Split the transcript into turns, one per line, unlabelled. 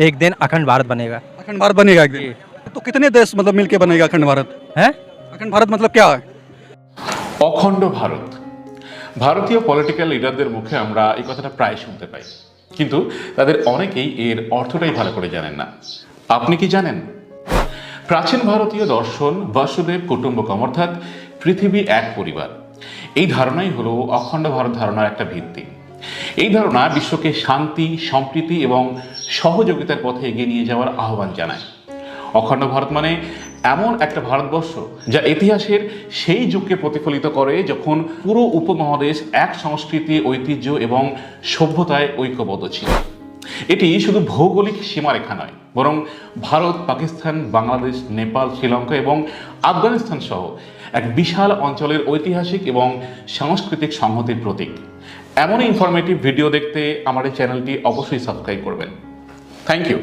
एक दिन अखंड भारत बनेगा
अखंड भारत बनेगा एक दिन तो कितने देश मतलब मिलके बनेगा अखंड भारत
है
अखंड भारत मतलब क्या है
অখণ্ড ভারত ভারতীয় পলিটিক্যাল লিডারদের মুখে আমরা এই কথাটা প্রায় শুনতে পাই কিন্তু তাদের অনেকেই এর অর্থটাই ভালো করে জানেন না আপনি কি জানেন প্রাচীন ভারতীয় দর্শন বাসুদেব কুটুম্বকম অর্থাৎ পৃথিবী এক পরিবার এই ধারণাই হলো অখণ্ড ভারত ধারণার একটা ভিত্তি এই ধারণা বিশ্বকে শান্তি, সম্প্রীতি এবং সহযোগিতার পথে এগিয়ে নিয়ে যাওয়ার আহ্বান জানায়। অখণ্ড ভারত মানে এমন একটা ভারতবর্ষ যা ইতিহাসের সেই যুগকে প্রতিফলিত করে যখন পুরো উপমহাদেশ এক সংস্কৃতি, ঐতিহ্য এবং সভ্যতায় ঐক্যবদ্ধ ছিল। এটি শুধু ভৌগোলিক সীমারেখা নয়, বরং ভারত, পাকিস্তান, বাংলাদেশ, নেপাল, শ্রীলঙ্কা এবং আফগানিস্তান সহ এক বিশাল অঞ্চলের ঐতিহাসিক এবং সাংস্কৃতিক সংহতির প্রতীক। এমন ইনফরমেটিভ ভিডিও দেখতে আমার এই চ্যানেলটি অবশ্যই সাবস্ক্রাইব করবেন। Thank you